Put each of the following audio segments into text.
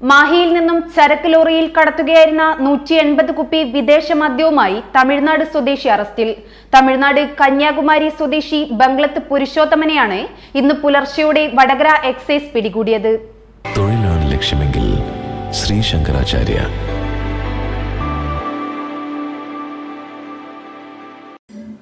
മാഹിയിൽ നിന്നും ചരക്ക് ലോറിയിൽ കടത്തുകയായിരുന്ന നൂറ്റി എൺപത് കുപ്പി വിദേശ മദ്യവുമായി തമിഴ്നാട് സ്വദേശി അറസ്റ്റിൽ. തമിഴ്നാട് കന്യാകുമാരി സ്വദേശി ബംഗ്ലത്ത് പുരുഷോത്തമനെയാണ് ഇന്ന് പുലർച്ചെയോടെ വടകര എക്സൈസ് പിടികൂടിയത്. തൊഴിലാണ് ലക്ഷ്യമെങ്കിൽ ശ്രീ ശങ്കരാചാര്യ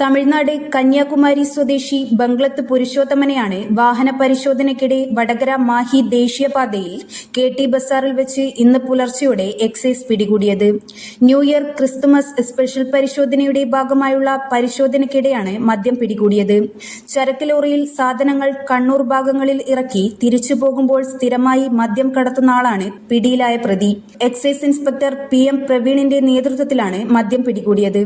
തമിഴ്നാട് കന്യാകുമാരി സ്വദേശി ബംഗ്ലത്ത് പുരുഷോത്തമനെയാണ് വാഹന പരിശോധനയ്ക്കിടെ വടകര മാഹി ദേശീയപാതയിൽ കെ ടി ബസാറിൽ വെച്ച് ഇന്ന് പുലർച്ചെയോടെ എക്സൈസ് പിടികൂടിയത്. ന്യൂ ഇയർ ക്രിസ്തുമസ് സ്പെഷ്യൽ പരിശോധനയുടെ ഭാഗമായുള്ള പരിശോധനയ്ക്കിടെയാണ് മദ്യം പിടികൂടിയത്. ചരക്ക് ലോറിയിൽ സാധനങ്ങൾ കണ്ണൂർ ഭാഗങ്ങളിൽ ഇറക്കി തിരിച്ചു പോകുമ്പോൾ സ്ഥിരമായി മദ്യം കടത്തുന്ന ആളാണ് പിടിയിലായ പ്രതി. എക്സൈസ് ഇൻസ്പെക്ടർ പി എം പ്രവീണിന്റെ നേതൃത്വത്തിലാണ് മദ്യം പിടികൂടിയത്.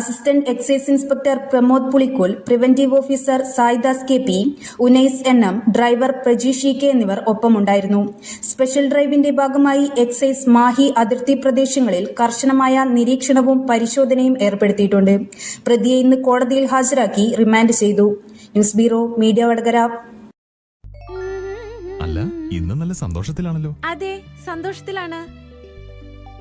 Assistant excise inspector Pramod Pulikkol preventive officer Saidas K P Unais N M driver Prajeesh E K എന്നിവർ ഒപ്പമുണ്ടായിരുന്നു. സ്പെഷ്യൽ ഡ്രൈവിന്റെ ഭാഗമായി എക്സൈസ് മാഹി അതിർത്തി പ്രദേശങ്ങളിൽ കർശനമായ നിരീക്ഷണവും പരിശോധനയും ഏർപ്പെടുത്തിയിട്ടുണ്ട്. പ്രതിയെ ഇന്ന് കോടതിയിൽ ഹാജരാക്കി റിമാൻഡ് ചെയ്തു. News bureau media Vadakara. അല്ല ഇന്ന് നല്ല സന്തോഷത്തിലാണല്ലോ. അതെ സന്തോഷത്തിലാണ്.